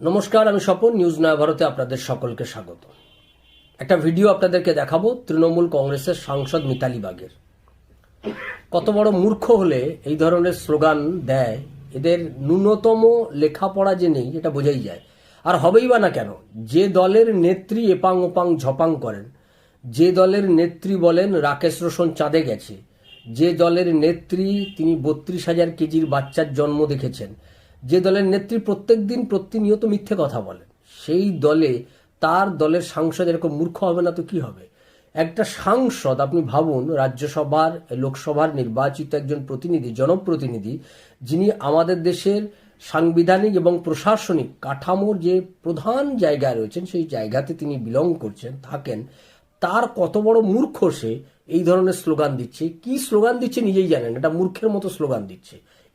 নমস্কার, আমি স্বপন, নিউজ নয়া ভারতে আপনাদের সকলকে স্বাগত। একটা ভিডিও আপনাদেরকে দেখাবো তৃণমূল কংগ্রেসের সাংসদ মিতালি বাগের। কত বড় মূর্খ হলে এই ধরনের স্লোগান দেয়, এদের ন্যূনতম লেখাপড়া যে নেই, এটা বোঝাই যায়। আর হবেই বা না কেন, যে দলের নেত্রী এপাং ওপাং ঝপাং করেন, যে দলের নেত্রী বলেন রাকেশ রোশন চাঁদে গেছে, যে দলের নেত্রী তিনি বত্রিশ হাজার কেজির বাচ্চার জন্ম দেখেছেন যে দলের নেত্রী প্রত্যেক দিন প্রতিনিয়ত মিথ্যে কথা বলেন সেই দলে তার দলের সাংসদ এরকম মূর্খ হবে না তো কি হবে? একটা সাংসদ, আপনি ভাবুন, রাজ্যসভার, লোকসভার নির্বাচিত একজন প্রতিনিধি, জনপ্রতিনিধি, যিনি আমাদের দেশের সাংবিধানিক এবং প্রশাসনিক কাঠামোর যে প্রধান জায়গায় রয়েছেন, সেই জায়গাতে তিনি বিলং করছেন, থাকেন, তার কত বড় মূর্খ সে, এই ধরনের স্লোগান দিচ্ছে। কি স্লোগান দিচ্ছে নিজেই জানেন, এটা মূর্খের মতো স্লোগান দিচ্ছে।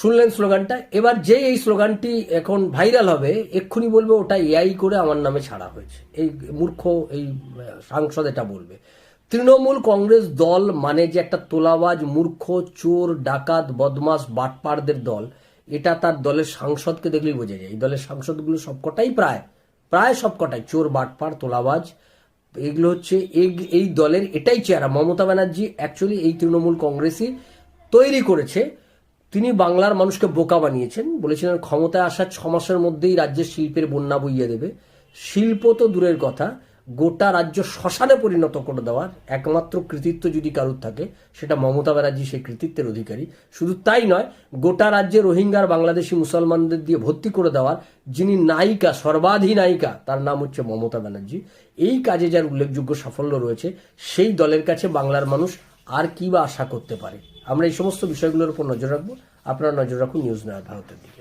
শুনলেন স্লোগানটা? এবার যে এই স্লোগানটি এখন ভাইরাল হবে, এক্ষুনি বলবে ওটা এআই করে আমার নামে ছাড়া হয়েছে। এই মূর্খ, এই সাংসদ এটা বলবে। তৃণমূল কংগ্রেস দল মানে যে একটা তোলাবাজ, মূর্খ, চোর, ডাকাত বদমাস বাটপাড়দের দল, এটা তার দলের সাংসদকে দেখলেই বোঝা যায়। এই দলের সাংসদগুলো সবকটাই প্রায় প্রায় সবকটাই চোর বাটপাড় তোলাবাজ। এগুলো হচ্ছে এই দলের এটাই চেহারা। মমতা ব্যানার্জি অ্যাকচুয়ালি এই তৃণমূল কংগ্রেসই তৈরি করেছে। তিনি বাংলার মানুষকে বোকা বানিয়েছেন। বলেছিলেন, ক্ষমতায় আসার ছ মাসের মধ্যেই রাজ্যের শিল্পের বন্যা বইয়ে দেবে। শিল্প তো দূরের কথা, গোটা রাজ্য শ্মশানে পরিণত করে দেওয়ার একমাত্র কৃতিত্ব যদি কারুর থাকে, সেটা মমতা ব্যানার্জি সেই কৃতিত্বের অধিকারী। শুধু তাই নয়, গোটা রাজ্যে রোহিঙ্গার বাংলাদেশি মুসলমানদের দিয়ে ভর্তি করে দেওয়ার যিনি নায়িকা, সর্বাধি নায়িকা, তার নাম হচ্ছে মমতা ব্যানার্জি। এই কাজে যার উল্লেখযোগ্য সাফল্য রয়েছে, সেই দলের কাছে বাংলার মানুষ আর কি বা আশা করতে পারে? আমরা এই সমস্ত বিষয়গুলোর উপর নজর রাখব। আপনারা নজর রাখুন নিউজ নয় ভারতের দিকে।